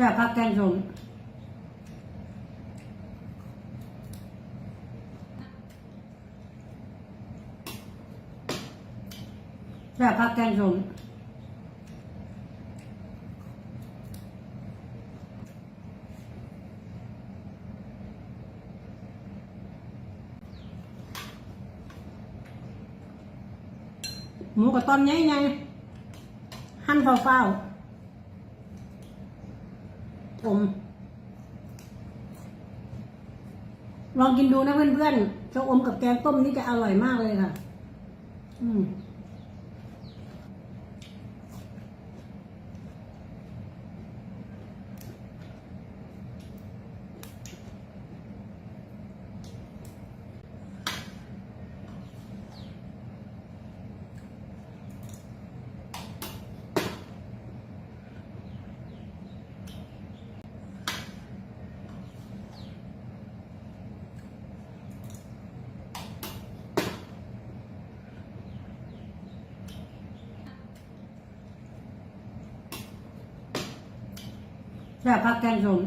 แซ่บผักแกงส้มแซ่บผักแกงส้มหมูกับต้นใหญ่ๆหั่นเฝ้าๆ ผม ลองกินดูนะเพื่อนๆชะอมกับแกงต้มนี่จะอร่อยมากเลยค่ะ อืม แซ่บผักแกงส้ม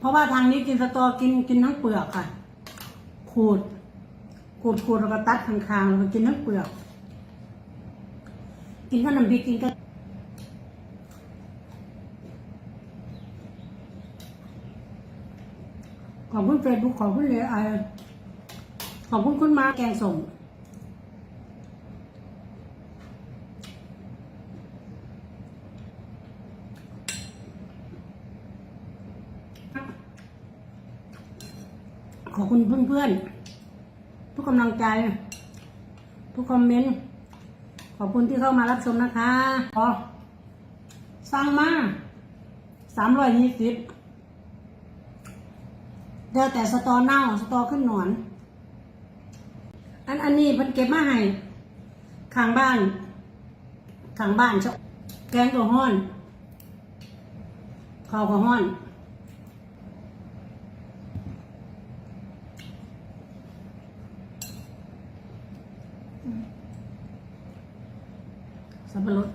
เพราะว่าทางนี้กินสตอกินกินทั้งเปลือกค่ะ ขูด ขูดขูดแล้วก็ตัดข้างๆแล้วก็กินทั้งเปลือก กินกับน้ำพริกกินกับขอบคุณเฟซบุ๊กขอบคุณเลยไอขอบคุณคุณมาแกงส่งขอบคุณเพื่อนๆ ทุกกำลังใจ ทุกคอมเมนต์ขอบคุณที่เข้ามารับชมนะคะขอสั่งมาสามร้อยยี่สิบเดี๋ยวแต่สตอเน่าสตอขึ้นหนอน อันอันนี้เพิ่นเก็บมาให้ข้างบ้านข้างบ้านชอบแกงกับห้อนข้าวกับห้อน สับปะรด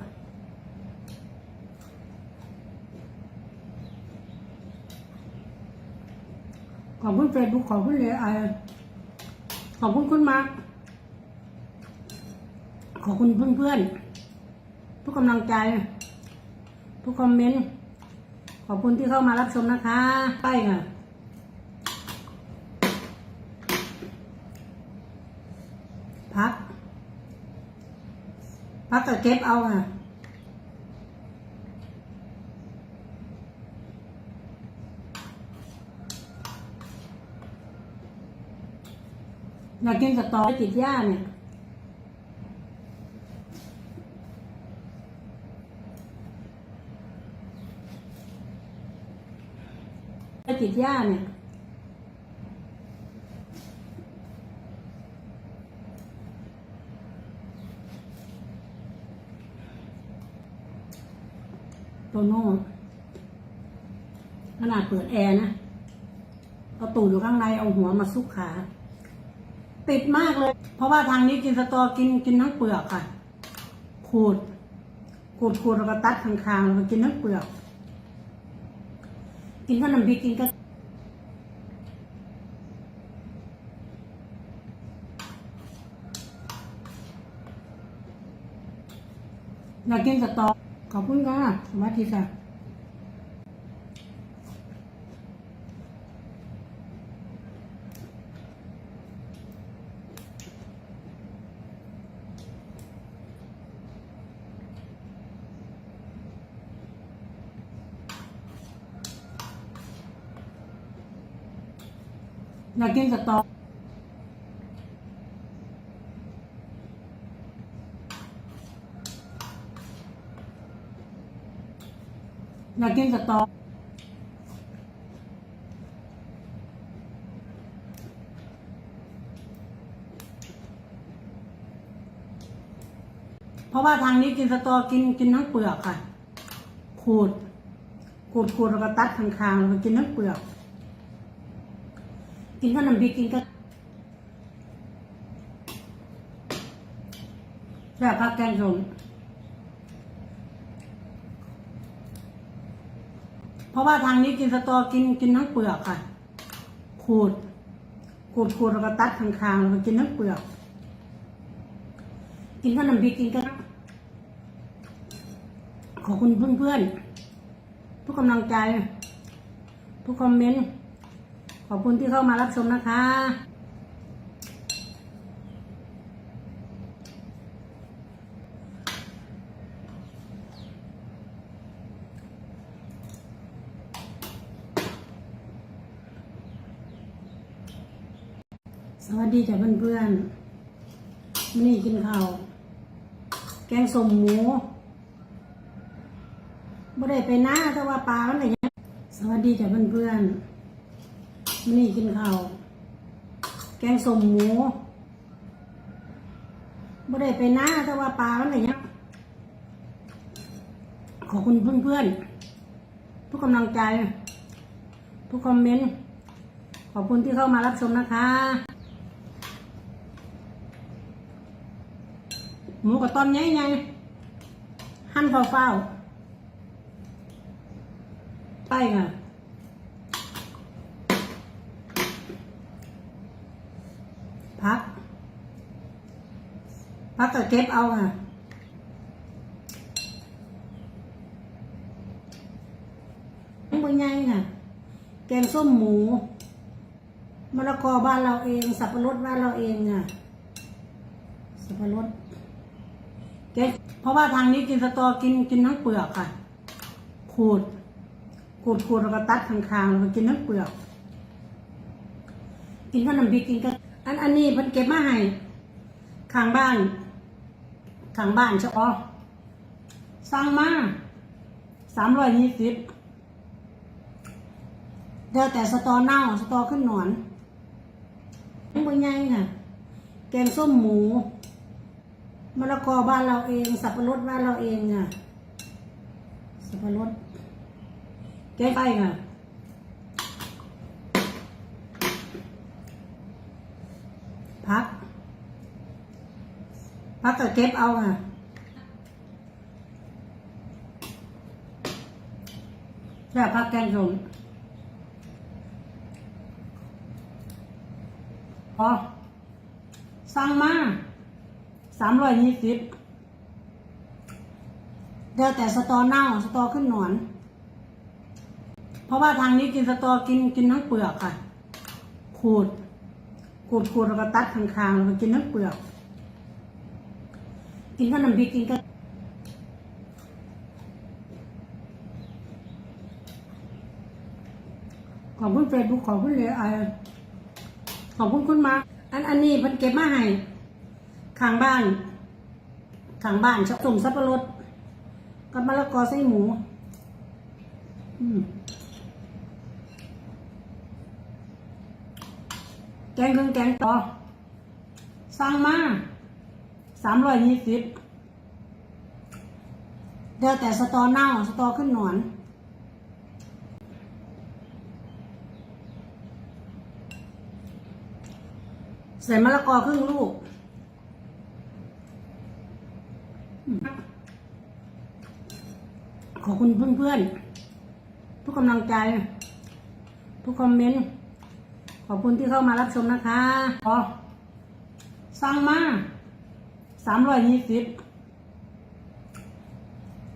ขอบคุณเฟซบุ๊กขอบคุณเลยไอขอบคุณคุณมาขอบคุณเพื่อนๆ ทุกกำลังใจ ทุกคอมเมนต์ ขอบคุณที่เข้ามารับชมนะคะ ไปค่ะ พัก พักก็เก็บเอาอะอยากกินกับตอติดหญ้าเนี่ยติดหญ้าเนี่ย โตโน่ขนาดเปิดแอร์นะเอาตูดอยู่ข้างในเอาหัวมาซุกขา ติดมากเลย เพราะว่าทางนี้กินสตอกินกินทั้งเปลือกค่ะ ขูด ขูดขูดแล้วก็ตัดข้างๆแล้วก็กินทั้งเปลือก กินกับน้ำพริกกินกับอยากกินสตอ ขอบคุณค่ะ สวัสดีค่ะอยากกินสตอ อยากกินสตอเพราะว่าทางนี้กินสตอกินกินทั้งเปลือกค่ะขูดขูดขูดแล้วก็ตัดคางๆแล้วก็กินทั้งเปลือก กินข้าวน้ำพริกกินก็แค่ผักแกงส้ม เพราะว่าทางนี้กินสตอกินกินทั้งเปลือกค่ะ ขูด ขูดขูดแล้วก็ตัดข้างๆแล้วก็กินทั้งเปลือก กินข้าวน้ำพริกกินกันขอบคุณเพื่อนๆทุกกำลังใจ ทุกคอมเมนต์ ขอบคุณที่เข้ามารับชมนะคะ ส วัสดีจ้ะเพื่อนๆนี่กินข้าว แกงส้มหมูบ่ได้ไปหน้าแต่ว่าปลามันอะไรเงี้ยสวัสดีจ้ะเพื่อนๆนี่กินข้าว แกงส้มหมูบ่ได้ไปหน้าแต่ว่าปลามันอะไรเงี้ยขอบคุณเพื่อนๆทุกกำลังใจ ทุกคอมเมนต์ขอบคุณที่เข้ามารับชมนะคะ หมูกับต้นใหญ่ๆหั่นเฝ้าๆไปค่ะพัก พักก็เก็บเอาค่ะตัวใหญ่ค่ะ แกงส้มหมูมะละกอบ้านเราเอง สับปะรดบ้านเราเองค่ะ สับปะรด แกงเพราะว่าทางนี้กินสตอกินกินทั้งเปลือกค่ะ ขูด ขูดขูดแล้วก็ตัดข้างๆแล้วก็กินทั้งเปลือก กินข้าวน้ำพริกกินก็อันอันนี้เพิ่นเก็บมาให้ข้างบ้านข้างบ้านเฉพาะสั่งมาสามร้อยยี่สิบเดี๋ยวแต่สตอเน่าสตอขึ้นหนอนตัวใหญ่ค่ะ แกงส้มหมู มะละกอบ้านเราเอง สับปะรดบ้านเราเองอะสับปะรดแกงไปค่ะพัก พักก็เก็บเอาค่ะแค่พักแกงส้มพอสั่งมา สามร้อยยี่สิบเดี๋ยวแต่สตอเน่าสตอขึ้นหนอน เพราะว่าทางนี้กินสตอกินกินทั้งเปลือกค่ะ ขูด ขูดขูดแล้วก็ตัดข้างๆแล้วก็กินทั้งเปลือก กินข้าวน้ำพริกกินก็ขอบคุณเฟซบุ๊กขอบคุณเลยไอขอบคุณคุณมา อันอันนี้เพิ่นเก็บมาให้ ข้างบ้านข้างบ้านชอบส่งสับปะรดกับมะละกอใส่หมู อืมแกงเครื่องแกงต่อสั่งมาสามร้อยยี่สิบเดี๋ยวแต่สตอเน่าสตอขึ้นหนอน ใส่มะละกอครึ่งลูกอืมขอบ คุณเพื่อนๆ ทุกกำลังใจ ทุกคอมเมนต์ ขอบคุณที่เข้ามารับชมนะคะพอสั่งมาสามร้อยยี่สิบ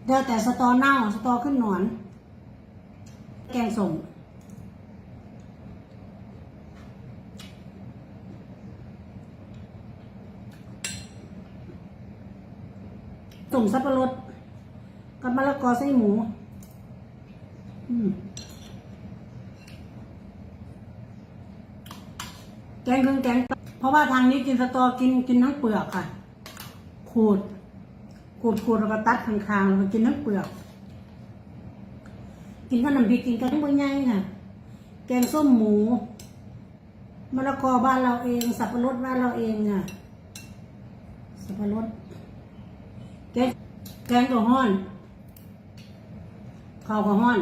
เดี๋ยวแต่สตอเน่าสตอขึ้นหนอน แกงส่งส่งสับปะรด กับมะละกอใส่หมู อืมแกงเครื่องแกงเพราะว่าทางนี้กินสตอกินกินทั้งเปลือกค่ะ ขูด ขูดขูดแล้วก็ตัดข้างๆแล้วก็กินทั้งเปลือก กินข้าวน้ำพริกกินกันทั้งใหญ่ค่ะ แกงส้มหมูมะละกอบ้านเราเอง สับปะรดบ้านเราเองอะ สับปะรดแกงแกงก็ห้อน ข้าวก็ห้อน